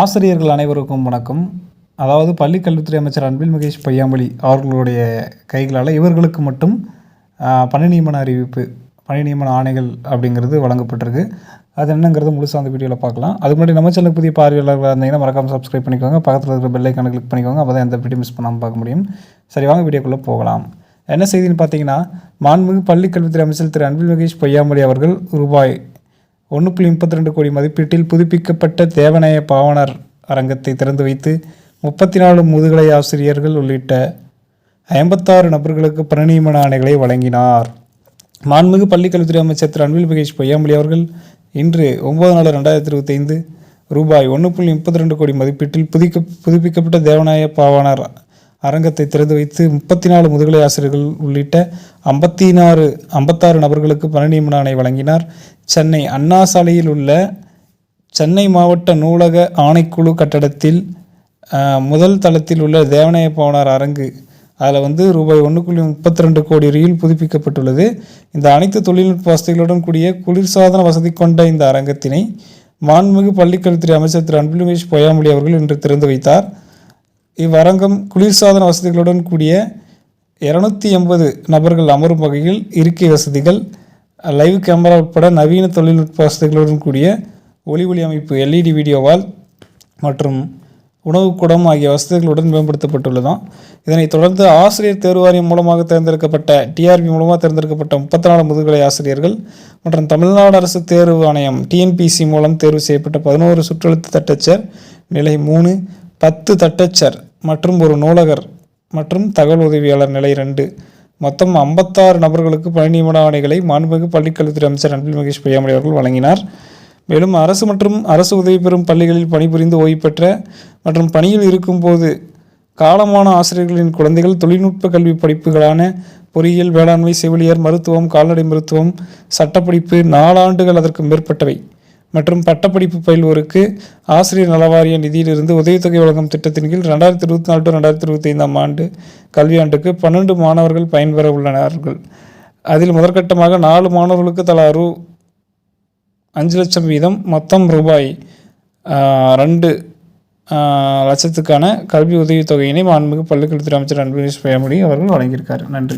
ஆசிரியர்கள் அனைவருக்கும் வணக்கம். அதாவது பள்ளி கல்வித்துறை அமைச்சர் அன்பில் மகேஷ் பொய்யாமொழி அவர்களுடைய கைகளால் இவர்களுக்கு மட்டும் பணி நியமன அறிவிப்பு பணி நியமன ஆணைகள் அப்படிங்கிறது வழங்கப்பட்டிருக்கு. அது என்னங்கிறது முழுசாக அந்த வீடியோவில் பார்க்கலாம். அதுக்கு முன்னாடி நம்ம சேனலுக்கு புதிய பார்வையாளர்களாக இருந்தீங்கன்னா மறக்காமல் சப்ஸ்கிரைப் பண்ணிக்கோங்க. பக்கத்தில் இருக்கிற பெல் ஐக்கானை கிளிக் பண்ணிக்கோங்க. அப்போ தான் எந்த வீடியோ மிஸ் பண்ணாமல் பார்க்க முடியும். சரி வாங்க வீடியோக்குள்ளே போகலாம். என்ன செய்தின்னு பார்த்தீங்கன்னா மாண்புமிகு பள்ளிக்கல்வித்துறை அமைச்சர் திரு அன்பில் மகேஷ் பொய்யாமொழி அவர்கள் ரூபாய் ஒன்று புள்ளி முப்பத்தி ரெண்டு கோடி மதிப்பீட்டில் புதுப்பிக்கப்பட்ட தேவநாய பாவனர் அரங்கத்தை திறந்து வைத்து முப்பத்தி நாலு முதுகலை ஆசிரியர்கள் உள்ளிட்ட ஐம்பத்தாறு நபர்களுக்கு பணிநியமன ஆணைகளை வழங்கினார். மாண்புமிகு பள்ளிக்கல்வித்துறை அமைச்சர் திரு அன்பில் மகேஷ் பொய்யாமொழி அவர்கள் இன்று ஒன்பது நாலு ரெண்டாயிரத்தி இருபத்தைந்து ரூபாய் ஒன்று புள்ளி முப்பத்தி ரெண்டு கோடி மதிப்பீட்டில் புதுக்க புதுப்பிக்கப்பட்ட தேவநாய பாவனர் அரங்கத்தை திறந்து வைத்து முப்பத்தி நாலு முதுகலை ஆசிரியர்கள் உள்ளிட்ட ஐம்பத்தி நாறு ஐம்பத்தாறு நபர்களுக்கு பணி நியமன ஆணை வழங்கினார். சென்னை அண்ணா சாலையில் உள்ள சென்னை மாவட்ட நூலக ஆணைக்குழு கட்டடத்தில் முதல் தளத்தில் உள்ள தேவநாய பவனார் அரங்கு அதில் வந்து ரூபாய் ஒன்று புள்ளி முப்பத்தி ரெண்டு கோடி ரீல் புதுப்பிக்கப்பட்டுள்ளது. இந்த அனைத்து தொழில்நுட்ப வசதிகளுடன் கூடிய குளிர்சாதன வசதி கொண்ட இந்த அரங்கத்தினை மாண்புமிகு பள்ளிக்கல்வித்துறை அமைச்சர் திரு. அன்பிலுமேஷ் பொய்யாமொழி அவர்கள் இன்று திறந்து வைத்தார். இவ்வரங்கம் குளிர்சாதன வசதிகளுடன் கூடிய இரநூத்தி எண்பது நபர்கள் அமரும் வகையில் இருக்கை வசதிகள் லைவ் கேமரா உட்பட நவீன தொழில்நுட்ப வசதிகளுடன் கூடிய ஒளி ஒளி அமைப்பு எல்இடி வீடியோவால் மற்றும் உணவு குடம் ஆகிய வசதிகளுடன் மேம்படுத்தப்பட்டுள்ளதாம். இதனைத் தொடர்ந்து ஆசிரியர் தேர்வு வாரியம் மூலமாக தேர்ந்தெடுக்கப்பட்ட டிஆர்பி மூலமாக தேர்ந்தெடுக்கப்பட்ட முப்பத்தி நாலு முதுகலை ஆசிரியர்கள் மற்றும் தமிழ்நாடு அரசு தேர்வு ஆணையம் டிஎன்பிசி மூலம் தேர்வு செய்யப்பட்ட பதினோரு சுற்றெழுத்து தட்டச்சர் நிலை மூணு பத்து தட்டச்சர் மற்றும் ஒரு நூலகர் மற்றும் தகவல் உதவியாளர் நிலை ரெண்டு. மொத்தம் ஐம்பத்தாறு நபர்களுக்கு பணி நியமன ஆணைகளை மாண்புமிகு பள்ளிக்கல்வித்துறை அமைச்சர் அன்பில் மகேஷ் பொய்யாமொழி அவர்கள் வழங்கினார். மேலும் அரசு மற்றும் அரசு உதவி பெறும் பள்ளிகளில் பணிபுரிந்து ஓய்வு பெற்ற மற்றும் பணியில் இருக்கும்போது காலமான ஆசிரியர்களின் குழந்தைகள் தொழில்நுட்ப கல்வி படிப்புகளான பொறியியல் வேளாண்மை செவிலியர் மருத்துவம் கால்நடை மருத்துவம் சட்டப்படிப்பு நாலாண்டுகள் அதற்கு மேற்பட்டவை. மற்றும் பட்டப்படிப்பு பயில்வோருக்கு ஆசிரியர் நலவாரிய நிதியிலிருந்து உதவித்தொகை வழங்கும் திட்டத்தின் கீழ் ரெண்டாயிரத்தி இருபத்தி நாலு டு ரெண்டாயிரத்தி இருபத்தி ஐந்தாம் ஆண்டு கல்வியாண்டுக்கு பன்னெண்டு மாணவர்கள் பயன்பெற உள்ளனர்கள். அதில் முதற்கட்டமாக நாலு மாணவர்களுக்கு தலா ரூ அஞ்சு லட்சம் வீதம் மொத்தம் ரூபாய் ரெண்டு லட்சத்துக்கான கல்வி உதவித்தொகையினை மாண்புமிகு பள்ளிக்கல்வித்துறை அமைச்சர் அன்பு பயமொழி அவர்கள் வழங்கியிருக்கார். நன்றி.